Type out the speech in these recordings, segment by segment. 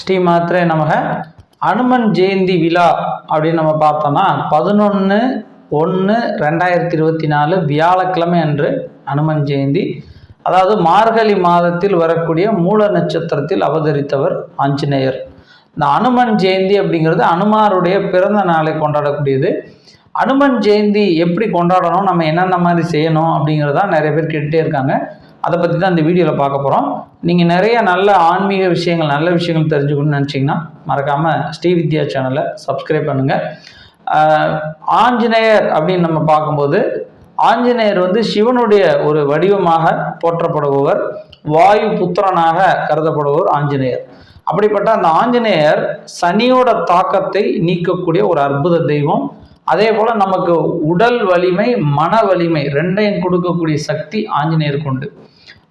ஸ்ரீ மாத்திரை நமக. அனுமன் ஜெயந்தி விழா அப்படின்னு நம்ம பார்த்தோம்னா பதினொன்று ஒன்று ரெண்டாயிரத்தி இருபத்தி நாலு வியாழக்கிழமை அன்று அனுமன் ஜெயந்தி. அதாவது மார்கழி மாதத்தில் வரக்கூடிய மூல நட்சத்திரத்தில் அவதரித்தவர் ஆஞ்சநேயர். இந்த அனுமன் ஜெயந்தி அப்படிங்கிறது அனுமாருடைய பிறந்த நாளை கொண்டாடக்கூடியது. அனுமன் ஜெயந்தி எப்படி கொண்டாடணும் நம்ம என்னென்ன மாதிரி செய்யணும் அப்படிங்கிறதா நிறைய பேர் கேட்டுகிட்டே இருக்காங்க. அதை பற்றி தான் இந்த வீடியோவில் பார்க்க போகிறோம் நீங்கள் நிறைய நல்ல ஆன்மீக விஷயங்கள் நல்ல விஷயங்கள் தெரிஞ்சுக்கணும்னு நினச்சிங்கன்னா மறக்காமல் ஸ்ரீ வித்யா சேனலை சப்ஸ்கிரைப் பண்ணுங்கள் ஆஞ்சநேயர் அப்படின்னு நம்ம பார்க்கும்போது ஆஞ்சநேயர் வந்து சிவனுடைய ஒரு வடிவமாக போற்றப்படுபவர் வாயு புத்திரனாக கருதப்படுபவர் ஆஞ்சநேயர். அப்படிப்பட்ட அந்த ஆஞ்சநேயர் சனியோட தாக்கத்தை நீக்கக்கூடிய ஒரு அற்புத தெய்வம். அதே போல் நமக்கு உடல் வலிமை மன வலிமை ரெண்டையும் கொடுக்கக்கூடிய சக்தி ஆஞ்சநேயருக்கு உண்டு.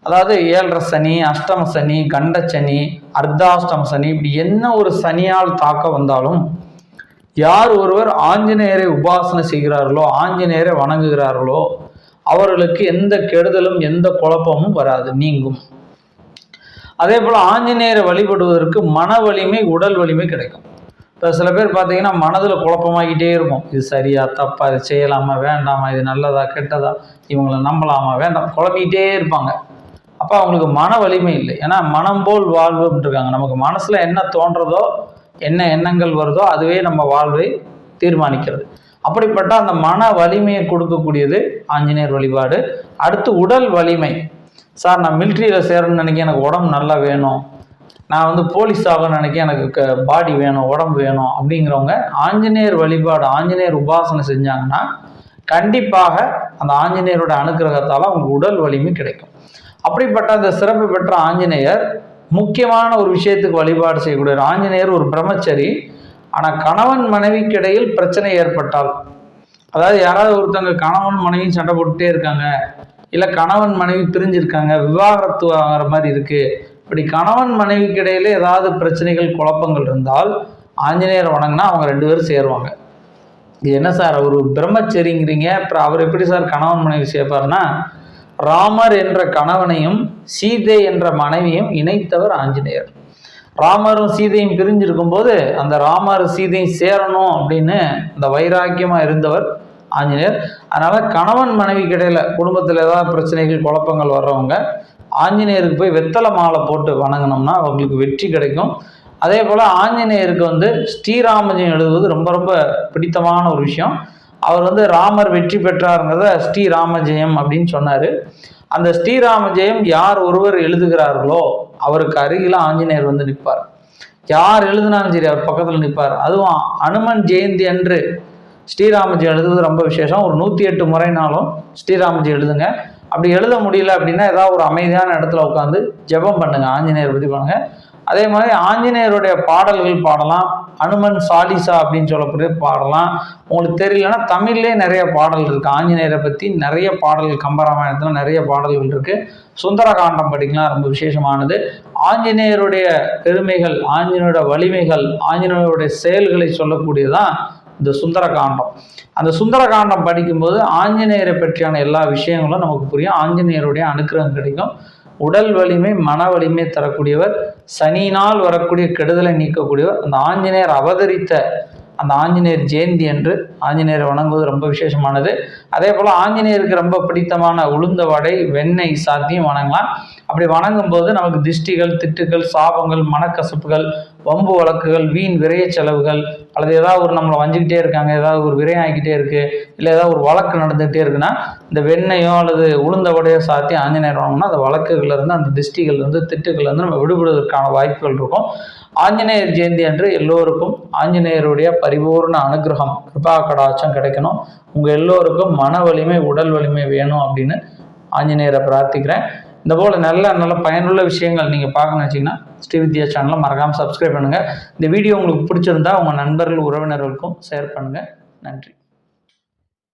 அதாவது ஏழரை சனி அஷ்டம சனி கண்ட சனி அர்த்தாஷ்டம சனி இப்படி என்ன ஒரு சனியால் தாக்க வந்தாலும் யார் ஒருவர் ஆஞ்சநேயரை உபாசனை செய்கிறார்களோ ஆஞ்சநேயரை வணங்குகிறார்களோ அவர்களுக்கு எந்த கெடுதலும் எந்த குழப்பமும் வராது நீங்கும். அதே போல் ஆஞ்சநேயரை வழிபடுவதற்கு மன வலிமை உடல் வலிமை கிடைக்கும். இப்போ சில பேர் பார்த்தீங்கன்னா மனதில் குழப்பமாகிட்டே இருக்கும். இது சரியா தப்பா இது செய்யலாமா வேண்டாமா இது நல்லதா கெட்டதா இவங்களை நம்பலாமா வேண்டாம் குழப்பிக்கிட்டே இருப்பாங்க. அப்போ அவங்களுக்கு மன வலிமை இல்லை. ஏன்னா மனம் போல் வாழ்வுன்னு இருக்காங்க. நமக்கு மனசில் என்ன தோன்றதோ என்ன எண்ணங்கள் வருதோ அதுவே நம்ம வாழ்வை தீர்மானிக்கிறது. அப்படிப்பட்ட அந்த மன வலிமையை கொடுக்கக்கூடியது ஆஞ்சநேயர் வழிபாடு. அடுத்து உடல் வலிமை. சார் நான் மிலிட்ரியில் சேரணும்னு நினைக்க எனக்கு உடம்பு நல்லா வேணும். நான் வந்து போலீஸ் ஆகணும்னு நினைக்க எனக்கு க பாடி வேணும் உடம்பு வேணும் அப்படிங்கிறவங்க ஆஞ்சநேயர் வழிபாடு ஆஞ்சநேயர் உபாசனை செஞ்சாங்கன்னா கண்டிப்பாக அந்த ஆஞ்சநேயரோட அனுக்கிரகத்தால் அவங்களுக்கு உடல் வலிமை கிடைக்கும். அப்படிப்பட்ட அந்த சிறப்பு பெற்ற ஆஞ்சநேயர் முக்கியமான ஒரு விஷயத்துக்கு வழிபாடு செய்யக்கூடிய ஆஞ்சநேயர் ஒரு பிரம்மச்சரி. ஆனால் கணவன் மனைவிக்கு இடையில் பிரச்சனை ஏற்பட்டால் அதாவது யாராவது ஒருத்தவங்க கணவன் மனைவி சண்டை போட்டுட்டே இருக்காங்க இல்லை கணவன் மனைவி பிரிஞ்சிருக்காங்க விவாகரத்து ஆகிற மாதிரி இருக்குது இப்படி கணவன் மனைவிக்கு இடையில ஏதாவது பிரச்சனைகள் குழப்பங்கள் இருந்தால் ஆஞ்சநேயர் வணங்கினா அவங்க ரெண்டு பேரும் சேருவாங்க. இது என்ன சார் அவர் பிரம்மச்சரிங்கிறீங்க அப்புறம் அவர் எப்படி சார் கணவன் மனைவி சேர்ப்பார்னா ராமர் என்ற கணவனையும் சீதை என்ற மனைவியும் இணைத்தவர் ஆஞ்சநேயர். ராமரும் சீதையும் பிரிஞ்சிருக்கும் போது அந்த ராமர் சீதையும் சேரணும் அப்படின்னு அந்த வைராக்கியமாக இருந்தவர் ஆஞ்சநேயர். அதனால் கணவன் மனைவி கிடையில் குடும்பத்தில் ஏதாவது பிரச்சனைகள் குழப்பங்கள் வர்றவங்க ஆஞ்சநேயருக்கு போய் வெத்தலை மாலை போட்டு வணங்கினோம்னா அவங்களுக்கு வெற்றி கிடைக்கும். அதே போல் ஆஞ்சநேயருக்கு வந்து ஸ்ரீராமஜயம் எழுதுவது ரொம்ப ரொம்ப பிடித்தமான ஒரு விஷயம். அவர் வந்து ராமர் வெற்றி பெற்றாருங்கிறத ஸ்ரீராமஜெயம் அப்படின்னு சொன்னார். அந்த ஸ்ரீராமஜெயம் யார் ஒருவர் எழுதுகிறார்களோ அவருக்கு அருகில் ஆஞ்சநேயர் வந்து நிற்பார். யார் எழுதினாலும் சரி அவர் பக்கத்தில் நிற்பார். அதுவும் அனுமன் ஜெயந்தி அன்று ஸ்ரீராமஜி எழுதுவது ரொம்ப விசேஷம். ஒரு நூற்றி எட்டு முறைனாலும் ஸ்ரீராமஜி எழுதுங்க. அப்படி எழுத முடியல அப்படின்னா ஏதாவது ஒரு அமைதியான இடத்துல உட்காந்து ஜெபம் பண்ணுங்கள் ஆஞ்சநேயர் பற்றி பண்ணுங்கள் அதே மாதிரி ஆஞ்சநேயருடைய பாடல்கள் பாடலாம் அனுமன் சாலிசா அப்படின்னு சொல்லக்கூடிய பாடலாம். உங்களுக்கு தெரியலன்னா தமிழ்லேயே நிறைய பாடல் இருக்குது ஆஞ்சநேயரை பற்றி நிறைய பாடல்கள் கம்பராமாயணத்தில் நிறைய பாடல்கள் இருக்குது சுந்தரகாண்டம் படிக்கலாம் ரொம்ப விசேஷமானது. ஆஞ்சநேயருடைய பெருமைகள் ஆஞ்சநேயருடைய வலிமைகள் ஆஞ்சநேயருடைய செயல்களை சொல்லக்கூடியதான் இந்த சுந்தரகாண்டம். அந்த சுந்தரகாண்டம் படிக்கும்போது ஆஞ்சநேயரை பற்றியான எல்லா விஷயங்களும் நமக்கு புரியும். ஆஞ்சநேயருடைய அனுக்கிரகம் கிடைக்கும். உடல் வலிமை மன வலிமை தரக்கூடியவர் சனியினால் வரக்கூடிய கெடுதலை நீக்கக்கூடியவர் அந்த ஆஞ்சநேயர் அவதரித்த அந்த ஆஞ்சநேயர் ஜெயந்தி என்று ஆஞ்சநேயரை வணங்குவது ரொம்ப விசேஷமானது. அதே போல் ஆஞ்சநேயருக்கு ரொம்ப பிடித்தமான உளுந்த வடை வெண்ணெய் சாத்தியும் வணங்கலாம். அப்படி வணங்கும் போது நமக்கு திஷ்டிகள் திட்டுகள் சாபங்கள் மனக்கசப்புகள் வம்பு வழக்குகள் வீண் விரைய செலவுகள் அல்லது ஏதாவது ஒரு நம்மளை வஞ்சிக்கிட்டே இருக்காங்க ஏதாவது ஒரு விரயம் ஆகிக்கிட்டே இருக்குது இல்லை ஏதாவது ஒரு வழக்கு நடந்துகிட்டே இருக்குன்னா இந்த வெண்ணையோ அல்லது உளுந்த வடையோ சாத்தி ஆஞ்சநேயர் வாங்கினா அந்த வழக்குகள்லேருந்து அந்த திருஷ்டிகள்லேருந்து திட்டுகள்லேருந்து நம்ம விடுபடுவதற்கான வாய்ப்புகள் இருக்கும். ஆஞ்சநேயர் ஜெயந்தி அன்று எல்லோருக்கும் ஆஞ்சநேயருடைய பரிபூர்ண அனுகிரகம் கிருபா கடாட்சம் கிடைக்கணும். உங்கள் எல்லோருக்கும் மன வலிமை உடல் வலிமை வேணும் அப்படின்னு ஆஞ்சநேயரை பிரார்த்திக்கிறேன். இந்த போல் நல்ல நல்ல பயனுள்ள விஷயங்கள் நீங்கள் பார்க்கணும்னு வச்சிங்கன்னா ஸ்ரீ வித்யா சேனலை மறக்காமல் சப்ஸ்கிரைப் பண்ணுங்கள் இந்த வீடியோ உங்களுக்கு பிடிச்சிருந்தா உங்கள் நண்பர்கள் உறவினர்களுக்கும் ஷேர் பண்ணுங்கள் நன்றி.